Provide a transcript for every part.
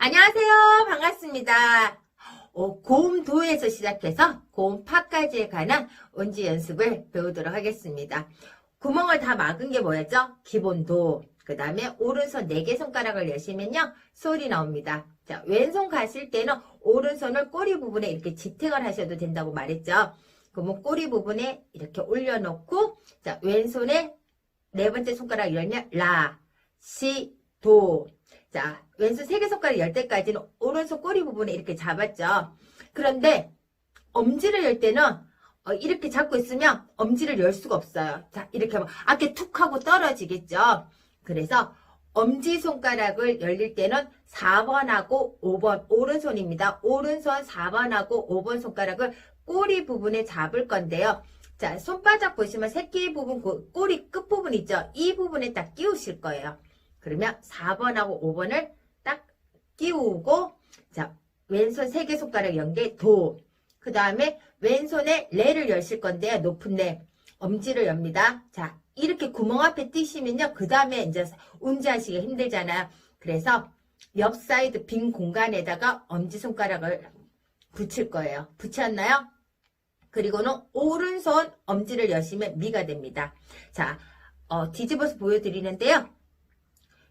안녕하세요. 반갑습니다. 어, 고음 도에서 시작해서 고음 파까지에 관한 운지 연습을 배우도록 하겠습니다. 구멍을 다 막은 게 뭐였죠? 기본 도. 그 다음에 오른손 4개 손가락을 여시면요. 소리 나옵니다. 자, 왼손 가실 때는 오른손을 꼬리 부분에 이렇게 지탱을 하셔도 된다고 말했죠. 그러면 꼬리 부분에 이렇게 올려놓고, 자, 왼손에 네 번째 손가락 열면 라, 시, 도. 자, 왼손 세 개 손가락 열 때까지는 오른손 꼬리 부분에 이렇게 잡았죠. 그런데 엄지를 열 때는 어, 이렇게 잡고 있으면 엄지를 열 수가 없어요. 자, 이렇게 하면 아게 툭 하고 떨어지겠죠. 그래서 엄지 손가락을 열릴 때는 4번하고 5번 오른손입니다. 오른손 4번하고 5번 손가락을 꼬리 부분에 잡을 건데요. 자, 손바닥 보시면 새끼 부분, 그 꼬리 끝 부분 있죠? 이 부분에 딱 끼우실 거예요. 그러면 4번하고 5번을 딱 끼우고 자 왼손 세 개 손가락 연계 도. 그 다음에 왼손에 레를 여실 건데요. 높은 레. 엄지를 엽니다. 자 이렇게 구멍 앞에 뛰시면요. 그 다음에 이제 운지하시기 힘들잖아요. 그래서 옆 사이드 빈 공간에다가 엄지손가락을 붙일 거예요. 붙였나요? 그리고는 오른손 엄지를 여시면 미가 됩니다. 자, 어, 뒤집어서 보여드리는데요.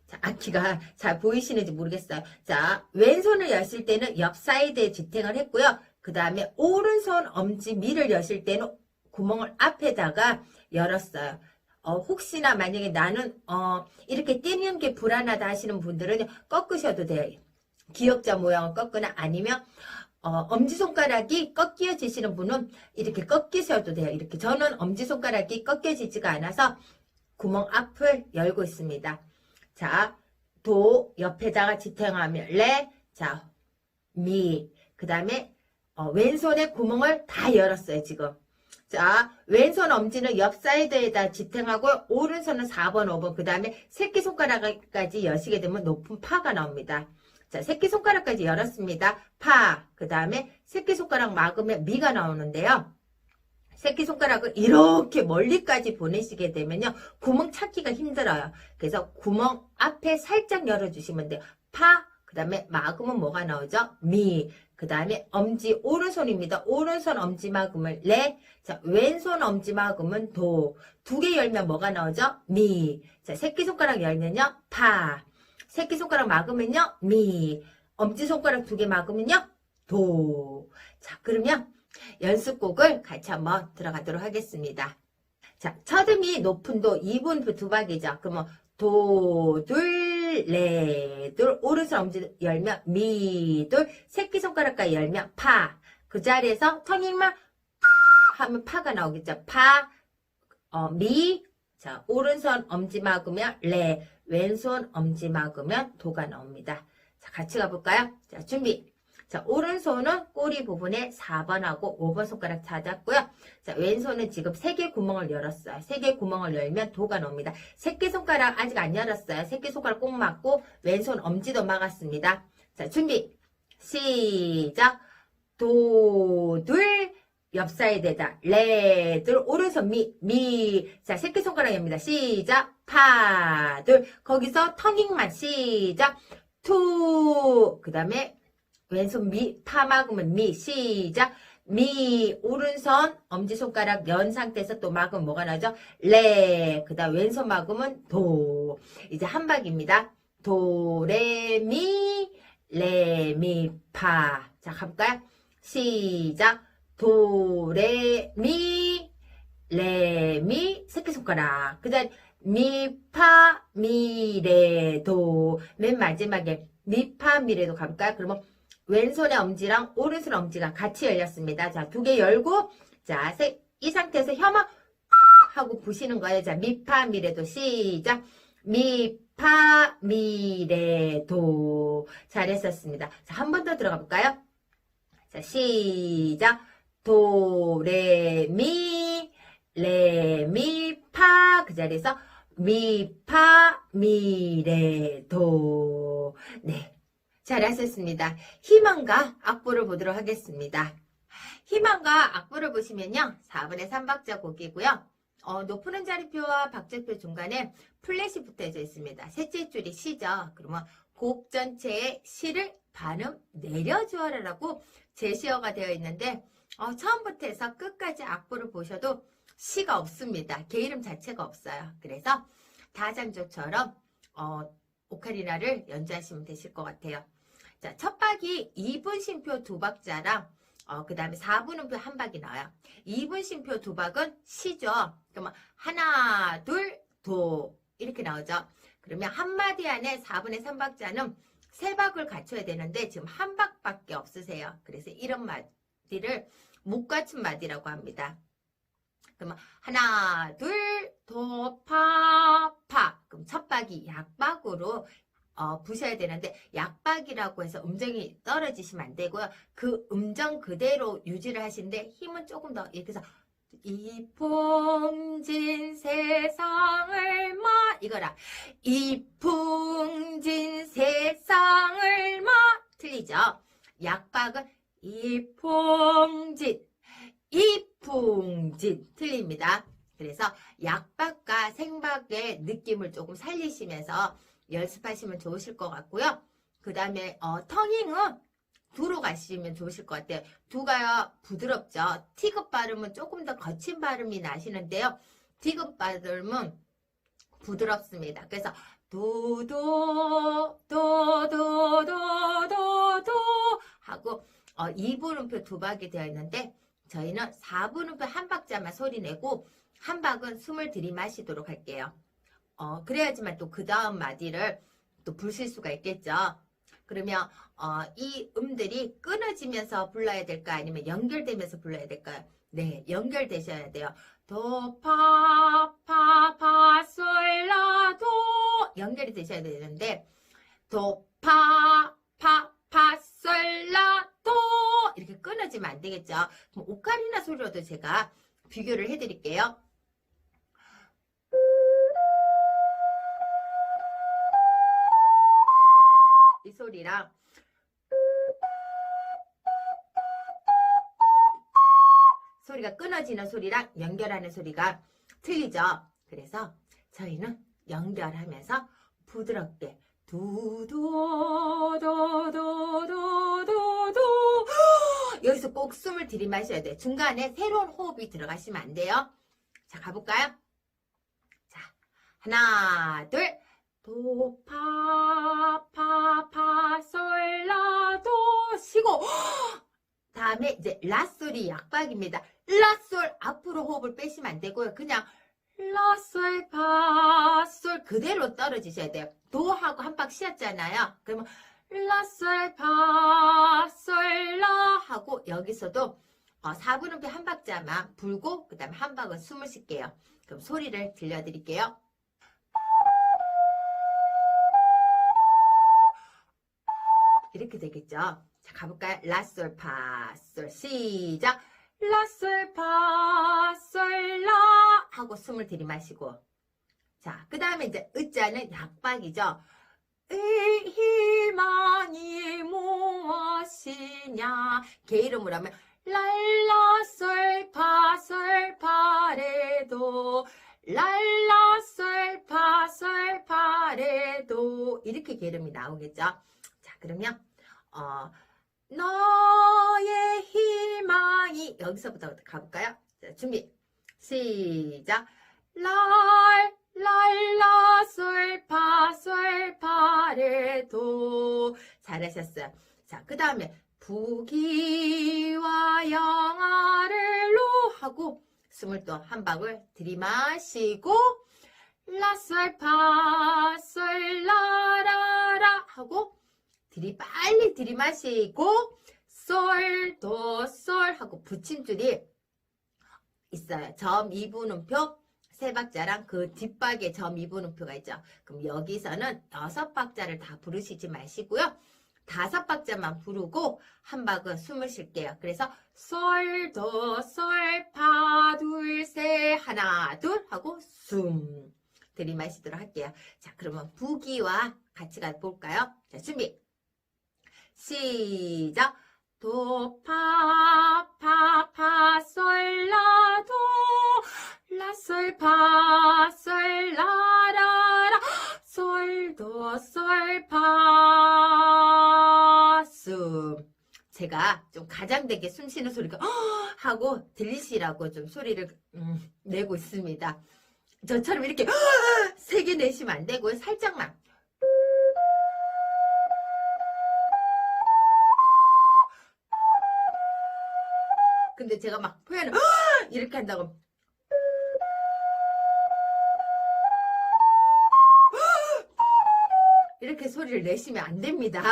자, 악기가 잘 보이시는지 모르겠어요. 자, 왼손을 여실 때는 옆 사이드에 지탱을 했고요. 그 다음에 오른손 엄지 미를 여실 때는 구멍을 앞에다가 열었어요. 어, 혹시나 만약에 나는 어, 이렇게 뛰는 게 불안하다 하시는 분들은 꺾으셔도 돼요. 기역자 모양을 꺾거나 아니면 어, 엄지손가락이 꺾여지시는 분은 이렇게 꺾이셔도 돼요. 이렇게 저는 엄지손가락이 꺾여지지가 않아서 구멍 앞을 열고 있습니다. 자, 도 옆에다가 지탱하면 레, 자, 미. 그 다음에 어, 왼손에 구멍을 다 열었어요, 지금. 자, 왼손 엄지는 옆 사이드에다 지탱하고 오른손은 4번, 5번, 그 다음에 새끼손가락까지 여시게 되면 높은 파가 나옵니다. 자, 새끼손가락까지 열었습니다. 파, 그 다음에 새끼손가락 막으면 미가 나오는데요. 새끼손가락을 이렇게 멀리까지 보내시게 되면요. 구멍 찾기가 힘들어요. 그래서 구멍 앞에 살짝 열어주시면 돼요. 파, 그 다음에 막으면 뭐가 나오죠? 미, 그 다음에 엄지 오른손입니다. 오른손 엄지 막으면 레, 자 왼손 엄지 막으면 도. 두 개 열면 뭐가 나오죠? 미. 자 새끼손가락 열면요. 파. 새끼손가락 막으면요. 미. 엄지손가락 두 개 막으면요. 도. 자 그러면 연습곡을 같이 한번 들어가도록 하겠습니다. 자, 첫음이 높은 도 2분 두 박이죠. 그러면 도, 둘, 레, 둘, 오른손 엄지 열면 미, 둘, 새끼손가락까지 열면 파. 그 자리에서 파 하면 파가 나오겠죠. 파, 어, 미, 자, 오른손 엄지 막으면 레, 왼손 엄지 막으면 도가 나옵니다. 자, 같이 가볼까요? 자, 준비. 자, 오른손은 꼬리 부분에 4번하고 5번 손가락 찾았고요. 자, 왼손은 지금 3개 구멍을 열었어요. 3개 구멍을 열면 도가 나옵니다. 새끼손가락 아직 안 열었어요. 새끼손가락 꼭 막고 왼손 엄지도 막았습니다. 자, 준비. 시작. 도, 둘, 옆 사이드에다 레, 둘, 오른손 미, 미. 자, 새끼손가락 엽니다. 시작. 파, 둘. 거기서 터닝만 시작. 투. 그 다음에 왼손 미, 파 막으면 미, 시작. 미, 오른손, 엄지손가락 연 상태에서 또 막으면 뭐가 나죠? 레, 그 다음 왼손 막으면 도. 이제 한 박입니다. 도, 레, 미, 레, 미, 파. 자, 가볼까요? 시작. 도, 레, 미, 레, 미, 새끼손가락. 그 다음, 미, 파, 미, 레, 도. 맨 마지막에 미, 파, 미, 레 도 가볼까요? 그러면 왼손의 엄지랑 오른손 엄지가 같이 열렸습니다. 자, 두 개 열고, 자, 세, 이 상태에서 혀만 하고 부시는 거예요. 자, 미파, 미레도 시작. 미파, 미레도. 잘했었습니다. 자, 한 번 더 들어가 볼까요? 자, 시작. 도, 레, 미, 레, 미, 파. 그 자리에서 미, 파, 미, 레, 도. 네. 잘하셨습니다. 희망과 악보를 보도록 하겠습니다. 희망과 악보를 보시면요. 4분의 3박자 곡이고요. 어, 높은 음자리표와 박자표 중간에 플랫이 붙어져 있습니다. 셋째 줄이 시죠. 그러면 곡 전체의 시를 반음 내려주어라라고 제시어가 되어 있는데 어, 처음부터 해서 끝까지 악보를 보셔도 시가 없습니다. 개 이름 자체가 없어요. 그래서 다장조처럼 어, 오카리나를 연주하시면 되실 것 같아요. 자, 첫 박이 2분 심표 두 박자랑 어, 그 다음에 4분 음표 한 박이 나와요. 2분 심표 두 박은 시죠. 그러면 하나, 둘, 도 이렇게 나오죠. 그러면 한 마디 안에 4분의 3박자는 세 박을 갖춰야 되는데 지금 한 박밖에 없으세요. 그래서 이런 마디를 못 갖춘 마디라고 합니다. 그러면 하나, 둘, 도, 파, 파. 그럼 첫 박이 약박으로 어, 부셔야 되는데 약박이라고 해서 음정이 떨어지시면 안 되고요. 그 음정 그대로 유지를 하시는데 힘은 조금 더 이렇게 해서 이 풍진 세상을 마 이거라. 이 풍진 세상을 마. 틀리죠? 약박은 이 풍진 이 풍진. 틀립니다. 그래서 약박과 생박의 느낌을 조금 살리시면서 연습하시면 좋으실 것 같고요 그 다음에 어, 터닝은 두로 가시면 좋으실 것 같아요. 두가 부드럽죠. 티급 발음은 조금 더 거친 발음이 나시는데요. 티급 발음은 부드럽습니다. 그래서 도도 도도도도도 하고 어, 2분음표 두 박이 되어 있는데 저희는 4분음표 한 박자만 소리 내고 한 박은 숨을 들이마시도록 할게요. 어, 그래야지만 또 그 다음 마디를 또 부실 수가 있겠죠. 그러면 어, 이 음들이 끊어지면서 불러야 될까 아니면 연결되면서 불러야 될까요? 네, 연결되셔야 돼요. 도, 파, 파, 파, 솔, 라, 도 연결이 되셔야 되는데 도, 파, 파, 파, 솔, 라, 도 이렇게 끊어지면 안 되겠죠. 그럼 오카리나 소리로도 제가 비교를 해드릴게요. 이 소리랑 소리가 끊어지는 소리랑 연결하는 소리가 틀리죠. 그래서 저희는 연결하면서 부드럽게 두도도도도도도 여기서 꼭 숨을 들이마셔야 돼요. 중간에 새로운 호흡이 들어가시면 안 돼요. 자 가볼까요? 자 하나 둘 도, 파, 파, 파, 솔, 라, 도, 쉬고. 다음에 이제 라 소리 약박입니다. 라, 솔, 앞으로 호흡을 빼시면 안 되고요. 그냥 라, 솔, 파, 솔 그대로 떨어지셔야 돼요. 도 하고 한 박 쉬었잖아요. 그러면 라, 솔, 파, 솔, 라 하고 여기서도 어, 4분음표 한 박자만 불고 그 다음에 한 박은 숨을 쉴게요. 그럼 소리를 들려드릴게요. 이렇게 되겠죠. 자, 가볼까요? 라솔 파솔 시작. 라솔 파솔 라 하고 숨을 들이마시고. 자, 그 다음에 이제 으자는 약박이죠. 의 희망이 무엇이냐? 개 이름으로 하면 랄라솔 파솔 파레도 랄라솔 파솔 파레도 이렇게 개 이름이 나오겠죠. 자, 그러면 어, 너의 희망이 여기서부터 가볼까요? 자, 준비 시작 랄 랄라 솔파 솔 파레도 잘하셨어요. 자, 그 다음에 부기와 영아를 로 하고 숨을 또 한 방울 들이마시고 라솔파 솔 라라라 하고 들이 빨리 들이마시고 솔, 도, 솔 하고 붙임줄이 있어요. 점 2분음표 세 박자랑 그 뒷박에 점 2분음표가 있죠. 그럼 여기서는 여섯 박자를 다 부르시지 마시고요. 다섯 박자만 부르고 한 박은 숨을 쉴게요. 그래서 솔, 도, 솔, 파, 둘, 셋, 하나, 둘 하고 숨 들이마시도록 할게요. 자, 그러면 부기와 같이 가볼까요? 자, 준비. 시작. 도, 파, 파, 파, 솔, 라, 도, 라, 솔, 파, 솔, 라, 라, 라, 솔, 도, 솔, 파, 수. 제가 좀 가장되게 숨 쉬는 소리가 하고 들리시라고 좀 소리를 음, 내고 있습니다. 저처럼 이렇게 세개 내시면 안 되고요. 살짝만. 근데 제가 막 표현을 이렇게 한다고 이렇게 소리를 내시면 안 됩니다.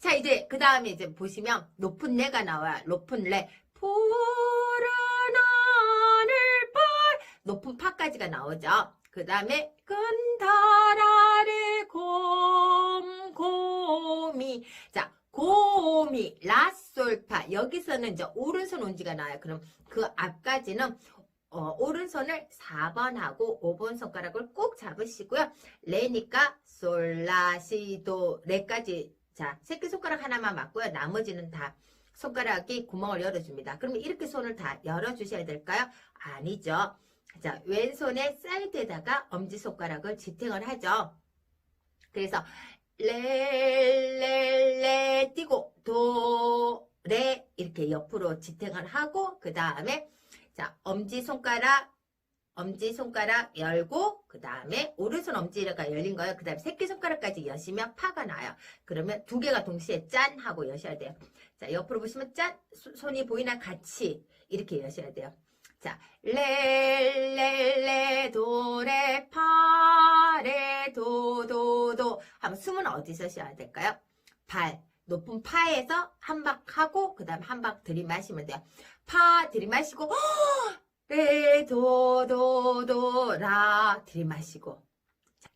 자, 이제 그 다음에 이제 보시면 높은 레가 나와요. 높은 레. 푸른 하늘 발 높은 파까지가 나오죠. 그 다음에 근 미 라 솔파 여기서는 이제 오른손 온지가 나와요. 그럼 그 앞까지는 어, 오른손을 4번 하고 5번 손가락을 꼭 잡으시고요. 레니까 솔 라 시 도 레까지 자 새끼손가락 하나만 맞고요. 나머지는 다 손가락이 구멍을 열어줍니다. 그러면 이렇게 손을 다 열어주셔야 될까요? 아니죠. 자, 왼손의 사이드에다가 엄지손가락을 지탱을 하죠. 그래서 레, 레, 레 띄고 도, 레 이렇게 옆으로 지탱을 하고 그 다음에 자, 엄지손가락 엄지손가락 열고 그 다음에 오른손 엄지가 열린 거예요. 그 다음에 새끼손가락까지 여시면 파가 나요. 그러면 두 개가 동시에 짠 하고 여셔야 돼요. 자, 옆으로 보시면 짠 소- 손이 보이나 같이 이렇게 여셔야 돼요. 자, 레, 레, 레, 도, 레, 파, 레, 도, 도, 도. 하면 숨은 어디서 쉬어야 될까요? 발. 높은 파에서 한 박 하고, 그 다음 한 박 들이마시면 돼요. 파 들이마시고, 레, 도, 도, 도, 라 들이마시고.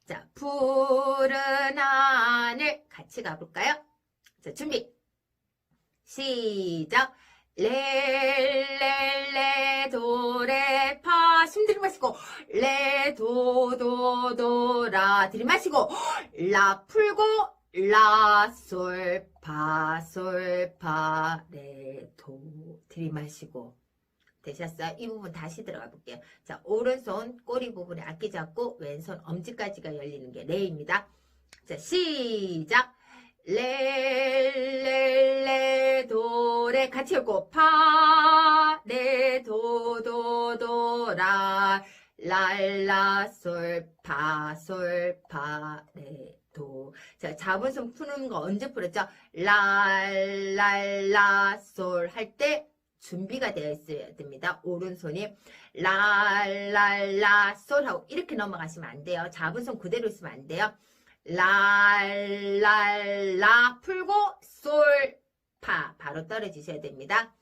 자, 푸른 하늘 같이 가볼까요? 자, 준비. 시작. 레, 레, 레, 도, 레, 파. 숨 들이마시고, 레, 도, 도, 도, 라. 들이마시고, 라 풀고, 라, 솔, 파, 솔, 파, 레, 도. 들이마시고. 되셨어요? 이 부분 다시 들어가 볼게요. 자, 오른손 꼬리 부분에 악기 잡고, 왼손 엄지까지가 열리는 게 레입니다. 자, 시작. 레, 레, 레, 도, 레. 같이 읽고, 파, 레, 도, 도, 도, 라, 랄라, 솔, 파, 솔, 파, 레, 도. 자, 손 푸는 거 언제 풀었죠? 랄, 랄라, 솔 할 때 준비가 되어 있어야 됩니다. 오른손이 랄랄라 솔 하고 이렇게 넘어가시면 안 돼요. 손 그대로 있으면 안 돼요. 랄 랄라 풀고 솔 파 바로 떨어지셔야 됩니다.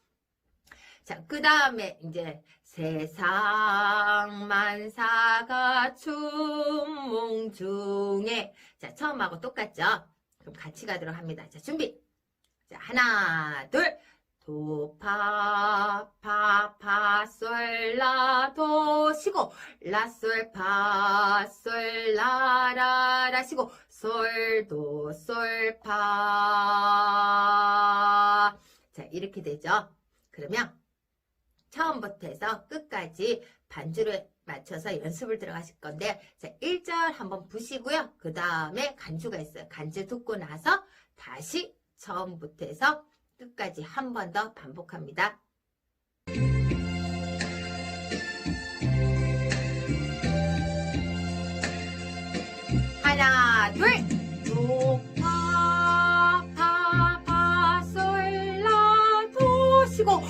자, 그 다음에 이제 세상 만사가 춘몽 중에 자, 처음하고 똑같죠? 그럼 같이 가도록 합니다. 자, 준비. 자, 하나, 둘. 도, 파, 파, 파, 솔, 라, 도, 시고, 라, 솔, 파, 솔, 라, 라, 라, 시고, 솔, 도, 솔, 파. 자, 이렇게 되죠. 그러면 처음부터 해서 끝까지 반주를 맞춰서 연습을 들어가실 건데, 자, 1절 한번 부시고요. 그 다음에 간주가 있어요. 간주 듣고 나서 다시 처음부터 해서 끝까지 한 번 더 반복합니다. 하나, 둘, 도, 파, 파, 파, 솔, 라, 도, 시고,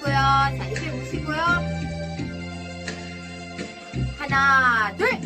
잡으시고요. 자, 입에 무시고요. 하나, 둘.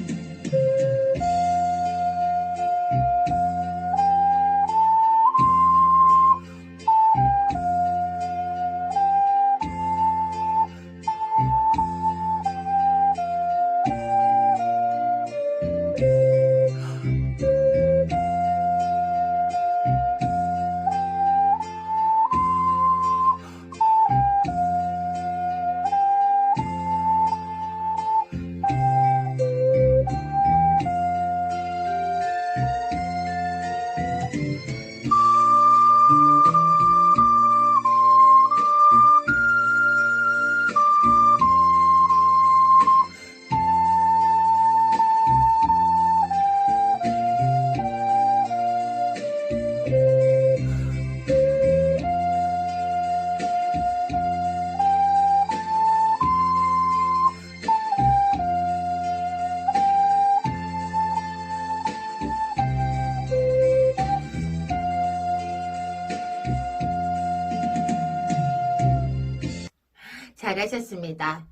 잘하셨습니다.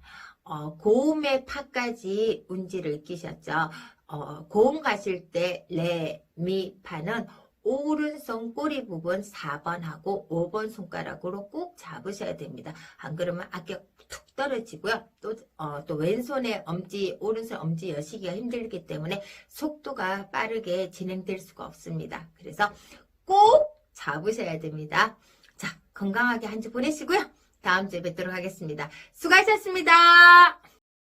어, 고음의 파까지 운지를 익히셨죠. 어, 고음 가실 때 레, 미, 파는 오른손 꼬리 부분 4번하고 5번 손가락으로 꼭 잡으셔야 됩니다. 안 그러면 악기가 툭 떨어지고요. 또, 어, 또 왼손에 엄지, 오른손 엄지 여시기가 힘들기 때문에 속도가 빠르게 진행될 수가 없습니다. 그래서 꼭 잡으셔야 됩니다. 자, 건강하게 한 주 보내시고요. 다음 주에 뵙도록 하겠습니다. 수고하셨습니다.